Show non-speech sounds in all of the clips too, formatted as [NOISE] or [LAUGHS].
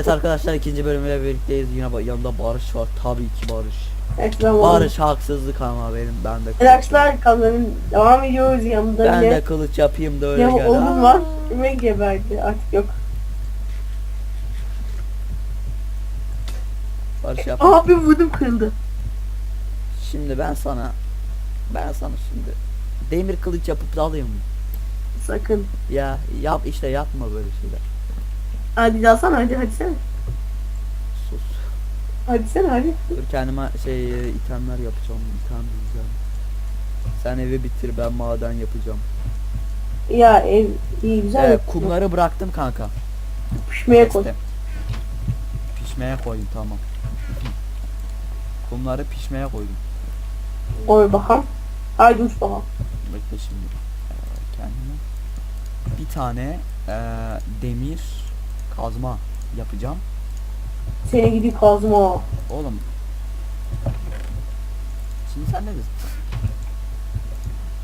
Evet arkadaşlar ikinci bölümle birlikteyiz. Yine yanında Barış var. Tabii ki Barış. Ben Barış haksızlık ama benim ben de Arkadaşlar kanalın devam ediyoruz yanımda Ben de kılıç yapayım da öyle Ya gel. oğlum var ve geberdi artık yok. Barış yap. Abi vurdum kırıldı. Şimdi ben sana ben sana şimdi demir kılıç yapıp da alayım mı? Sakın. Ya yap işte yapma böyle şeyler. Hadi alsana hadi hadi sen. Sus. Hadi sen hadi. Dur kendime şey e, itemler yapacağım. İtem diyeceğim. Sen evi bitir ben maden yapacağım. Ya ev iyi güzel. Yaptın. kumları bıraktım kanka. Pişmeye koy. Kestim. Pişmeye koydum tamam. Kumları pişmeye koydum. Koy bakalım. Haydi uç bakalım. Bekle şimdi. Ee, kendime bir tane ee, demir kazma yapacağım. Seni gidip kazma. Oğlum. Şimdi sen ne diyorsun?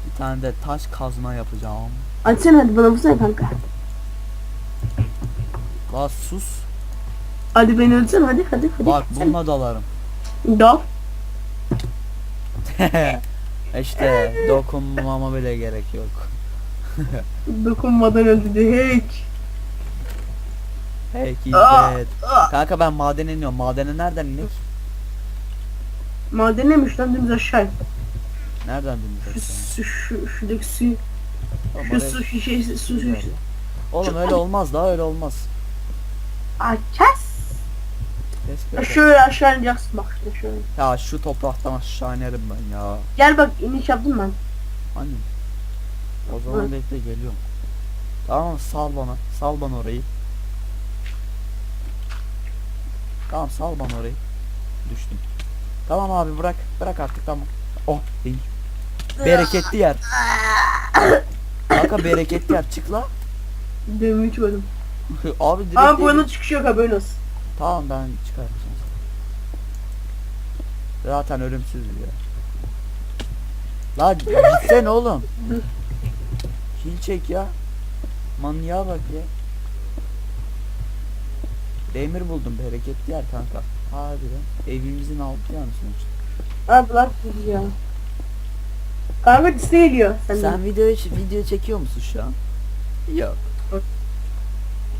Bir tane de taş kazma yapacağım. Sen hadi bana vursana kanka. La sus. Hadi beni öldürsen hadi hadi hadi. Bak bununla dalarım. Dal. [LAUGHS] işte dokunmama bile gerek yok. [LAUGHS] Dokunmadan öldürdü hiç. Hey Aa. Kanka ben madene iniyorum. Madene nereden inek? Maden neymiş lan dümdüz aşağı. Nereden Şu, dinleyeceksin? su, şu, şuradaki su, şu su şişesi su su. Oğlum öyle olmaz daha öyle olmaz. Aa kes. Böyle. Şöyle aşağı ineceksin bak işte şöyle. Ya şu topraktan aşağı inerim ben ya. Gel bak iniş yaptım ben. Hani? O zaman Evet. bekle geliyorum. Tamam sal bana. Sal bana orayı. Tamam sal bana orayı. Düştüm. Tamam abi bırak. Bırak artık tamam. Oh değil. Bereketli yer. Kanka bereketli yer. Çık la. Dövümü çıkardım. [LAUGHS] abi direkt değil. buranın çıkışı yok haberin olsun. Tamam ben çıkarım sana. Zaten ölümsüz ya. La gitsene oğlum. Hil çek ya. Manyağa bak ya. Demir buldum bereketli yer kanka. Harbiden. Evimizin altı yani sonuçta. Abi bak gidiyor. Kanka liste geliyor senden. Sen video video çekiyor musun şu an? Yok.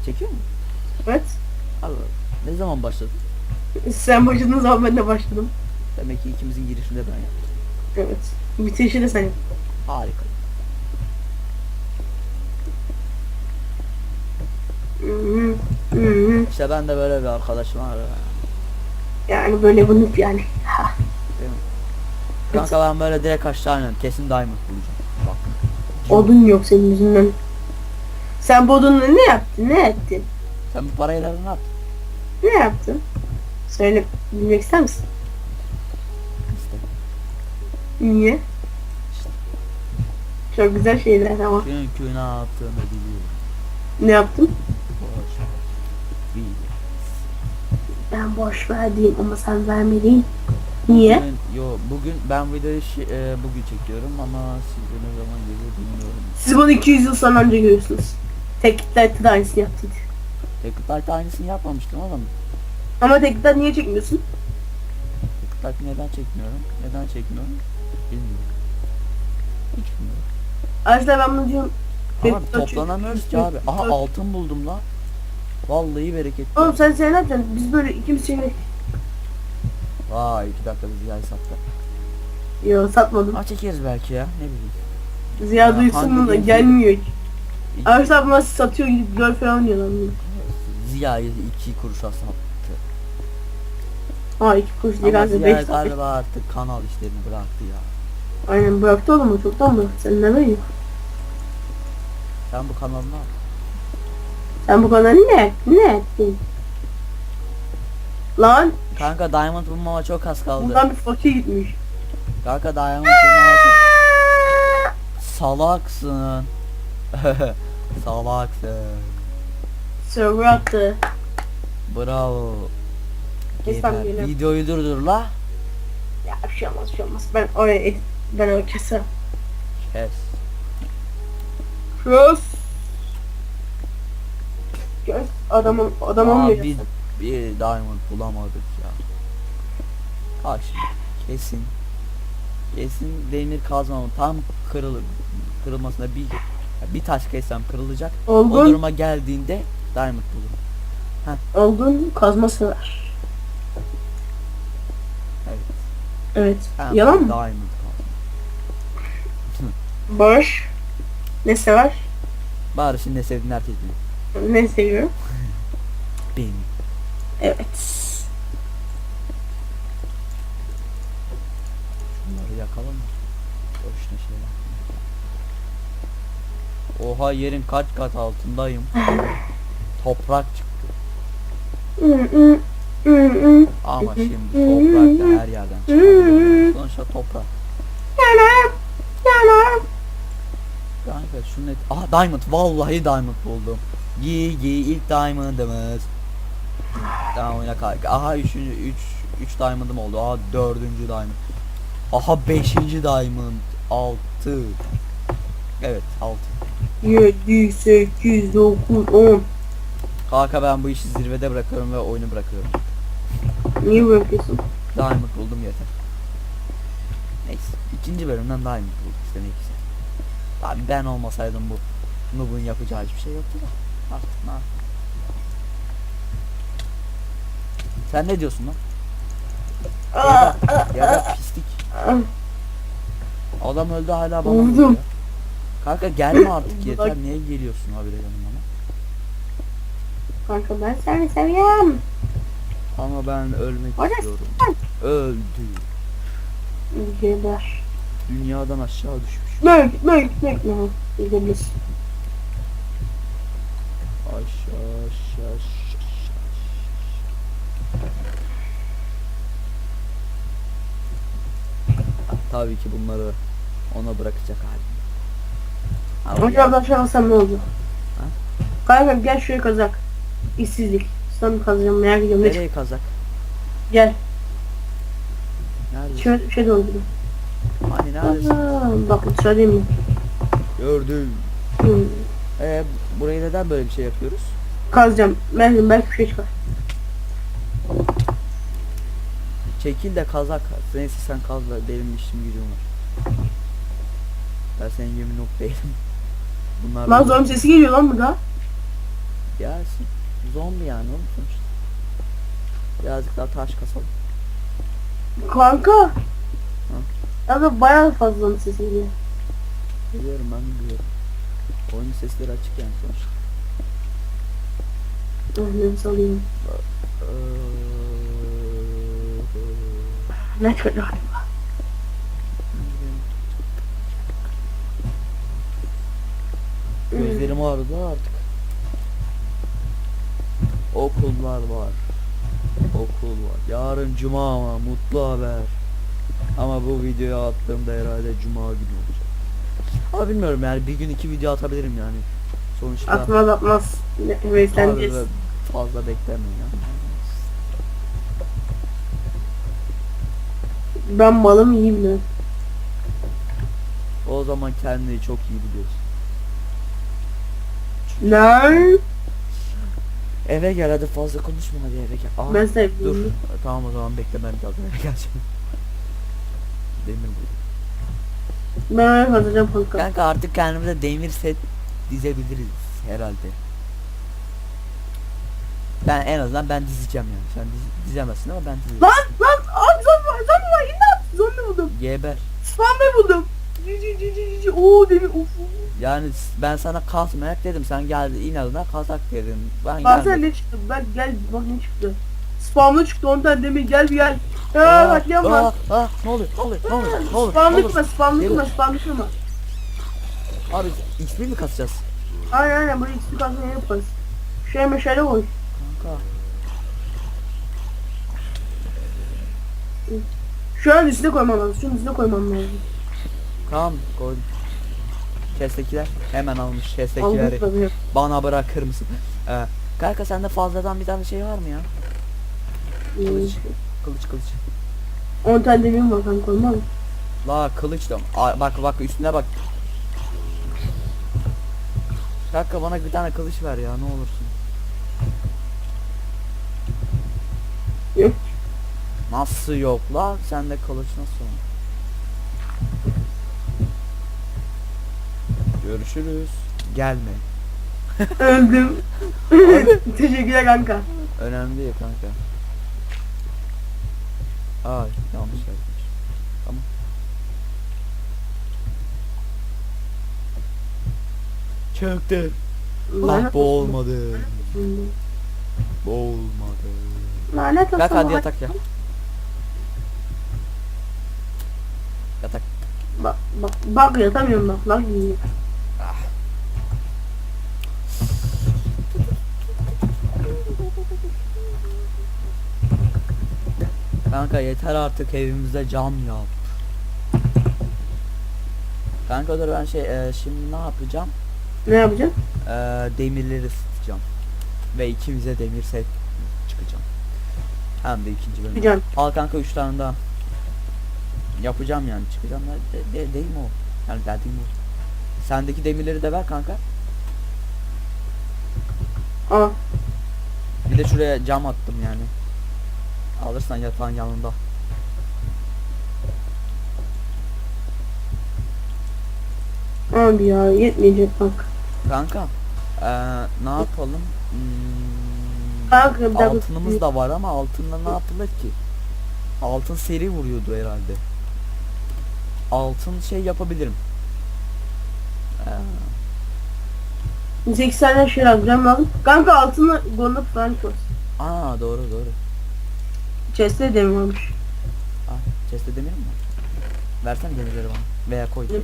Çekiyor mu? Evet. Allah. Ne zaman başladın? Sen başladığın zaman ben de başladım. Demek ki ikimizin girişinde ben yaptım. Evet. Bitirişi de sen. Harika. Hı hı. Hı hı. İşte ben de böyle bir arkadaşım var. Yani böyle bunu yani. Ha. Kanka ben böyle direkt aşağı iniyorum. Kesin diamond bulacağım. Bak. Odun yok senin yüzünden. Sen bu odunla ne yaptın? Ne ettin? Sen bu parayla ne yaptın? Ne yaptın? Söyle bilmek ister misin? İşte. Niye? Çok güzel şeyler ama. Çünkü ne yaptığımı biliyorum. Ne yaptın? Ben boş verdim ama sen vermedin. Niye? Bugün, yo, bugün ben videoyu şi- e, bugün çekiyorum ama sizde ne zaman gelir bilmiyorum. Siz bunu 200 yıl sonra önce görürsünüz. Teknikler de aynısını yaptıydı. Teklight aynısını yapmamıştım oğlum. Ama teknikler niye çekmiyorsun? Teklight neden çekmiyorum? Neden çekmiyorum? Bilmiyorum. Hiç bilmiyorum. Arkadaşlar ben bunu diyorum. Ama toplanamıyoruz ki abi. Aha altın buldum lan. Vallahi bereketli. Oğlum sen sen ne yapacaksın? Biz böyle ikimiz çekerek. Vay iki dakika biz yay sattık. Yo satmadım. Ha çekeriz belki ya ne bileyim. Ziya Ya, duysun hangi da gelmiyor ki. Arkadaşlar bunlar satıyor gidip gol falan diyorlar bunu. Ziya'yı iki kuruşa sattı. Ha iki kuruş değil Ama kanka Ziya 5 galiba artık kanal işlerini bıraktı ya. Aynen bıraktı oğlum o çoktan bıraktı. Sen ne yok? Sen bu kanalını al. Sen bu kadar ne? Ne ettin? Lan Kanka diamond bulmama çok az kaldı. buradan bir fakir gitmiş. Kanka diamond bulmama çok... Salaksın. [LAUGHS] Salaksın. Server attı. Bravo. Geber. geliyorum. Videoyu durdur la. Ya bir şey olmaz bir şey olmaz. Ben oraya ben oraya keserim. Kes. Göz. Adamın Aa, mı? biz Bir diamond bulamadık ya. Bak şimdi kesin. Kesin demir kazmamın tam kırılır. Kırılmasına bir bir taş kessem kırılacak. O Olgun, duruma geldiğinde diamond bulurum. olgun kazma sever. Evet. Evet. Hem Yalan mı? Diamond. Barış ne sever? Barış'ın ne sevdiğini herkes bilir. Ne seviyor? Beni. Evet. Bunları yakalım mı? Boşuna şeyler. Oha yerin kaç kat altındayım. [LAUGHS] Toprak çıktı. Ama şimdi toprak da her yerden çıkıyor. Sonuçta toprak. Kanka şunu et. Aha diamond. Vallahi diamond buldum. Gi gi ilk diamond'ımız. Tamam oyna kanka. Aha üçüncü üç üç diamond'ım oldu. Aha dördüncü diamond. Aha beşinci diamond. Altı. Evet altı. 7, 8, 9, 10. Kanka ben bu işi zirvede bırakıyorum ve oyunu bırakıyorum. Niye bırakıyorsun? Diamond buldum yeter. Neyse. ikinci bölümden Diamond bulduk işte ne güzel. Tabi ben olmasaydım bu Noob'un yapacağı hiçbir şey yoktu da. Artık ne yapayım. Sen ne diyorsun lan? Ya da, ya da pislik. Adam öldü hala bana vuruyor. Kanka gelme artık Bak. yeter. Niye geliyorsun habire yanıma? Kanka ben seni seviyorum. Ama ben ölmek Orası istiyorum. Öldü. Geber. Dünyadan aşağı düşmüş. Gitme gitme gitme gitme. Gidebilirsin. Aşağı aşağı aşağı. Tabii ki bunları ona bırakacak halim. Ama Hocam alsam ne oldu? Ha? Kanka gel şuraya kazak. İşsizlik. Sana kazacağım merak ediyorum. Ne çık- nereye kazak? Gel. Nerede? Şöyle bir şey doldurayım. Hani neredesin? Aa, bak söyleyeyim mi? Gördüm. Hmm. Ee, burayı neden böyle bir şey yapıyoruz? Kazacağım. Belki, belki bir şey çıkar. Çekil de kazak. Neyse sen kaz da benim işim gücüm var. Ben senin gibi noob değilim. Bunlar Lan zombi sesi geliyor lan burada. Gelsin. Zombi yani oğlum sonuçta. Birazcık daha taş kasalım. Kanka. Ya da bayağı fazla zombi sesi geliyor. Biliyorum ben biliyorum. Oyun sesleri açık yani sonuçta. Ah, Nefes alayım. Eee, Ne çıkacak? Gözlerim ağrıdı artık. Okullar var. Okul var. Yarın cuma ama mutlu haber. Ama bu videoyu attığımda herhalde cuma günü olacak. Ama bilmiyorum yani bir gün iki video atabilirim yani. Sonuçta Atmaz atmaz. Ne- fazla beklemeyin ya. Ben malım iyi biliyorum. O zaman kendini çok iyi biliyorsun. Lan. Eve gel hadi fazla konuşma hadi eve gel. Aa, Ben seni dur. Tamam o zaman bekle ben biraz eve geleceğim. Demir bu. Ben kazacağım kanka. Kanka artık kendimize demir set dizebiliriz herhalde. Ben en azından ben dizeceğim yani. Sen diz- dizemezsin ama ben dizeceğim. Lan lan abi zombi var zombi zombi buldum. Geber. Spambe buldum. Cici cici cici ooo demir of. Yani ben sana kazmayak dedim. Sen geldi inadına kazak dedin. Ben gelmedim. ne çıktı ben gel bak ne çıktı. Spamlı çıktı 10 tane demir gel gel. Aa, bak aa, var. aa, ne oluyor? Ne oluyor? Ne oluyor? Ne oluyor? Ne Spamlı oluyor? kırma spamlı Gelir. kırma spamlı kırma. Abi XP mi kasacağız? Aynen aynen buraya ikisi kalsın yaparız. Şuraya meşale koy. Kanka. Şu an üstüne koymam lazım. Şunun üstüne koymam lazım. Tamam koydum. Chest'tekiler hemen almış chest'tekileri. Aldım. Bana bırakır mısın? Ee, kanka sende fazladan bir tane şey var mı ya? Hmm. Kılıç. Kılıç kılıç. 10 tane demirim var kanka koymam. La kılıç da Aa, bak bak üstüne bak. Kanka bana bir tane kılıç ver ya ne olursun. Yok. Nasıl yok la? Sende kılıç nasıl? Görüşürüz. Gelme. [LAUGHS] Öldüm. [LAUGHS] Teşekkürler kanka. Önemli değil kanka. Ay yanlış yazmış. Tamam. Çöktü. Olmadı. Bu olmadı. Lanet olsun. Kalk hadi yatak ya. Yatak. Bak bak bak yatamıyorum bak bak yiyor. Kanka yeter artık evimizde cam yap. Kanka dur ben şey e, şimdi ne yapacağım? Ne yapacağım? E, demirleri ısıtacağım. Ve ikimize demir set çıkacağım. Hem de ikinci bölüm. Al kanka 3 tane daha. Yapacağım yani çıkacağım da de, de, değil mi o? Yani dediğim o. Sendeki demirleri de ver kanka. Aa. Bir de şuraya cam attım yani. Alırsan yatağın yanında. Abi ya yetmeyecek bak. Kanka eee, ne yapalım? Hmm, Kanka altınımız da var ama altında ne yapılır ki? Altın seri vuruyordu herhalde. Altın şey yapabilirim. Eee, 8 tane şey alacağım lazım. Kanka altını gondok falan koy. aa doğru doğru. Chest'te demir olmuş. Ah, chest'te demir mi var? Versene demirleri bana. Veya koy. Yok.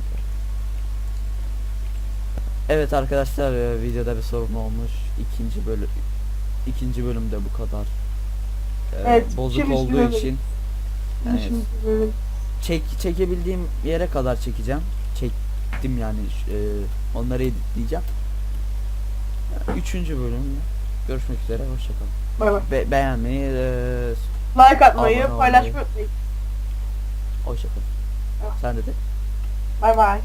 Evet arkadaşlar e, videoda bir sorun olmuş. İkinci bölüm ikinci bölümde bu kadar. E, Evet, bozuk olduğu için evet, çek çekebildiğim yere kadar çekeceğim. Çektim yani e, onları editleyeceğim. Üçüncü bölüm görüşmek üzere hoşçakalın. Bay bay. Be beğenmeyi e, Like atmayı, paylaşmayı unutmayın. hoşçakalın. Ah. Sen de de. Bay bay.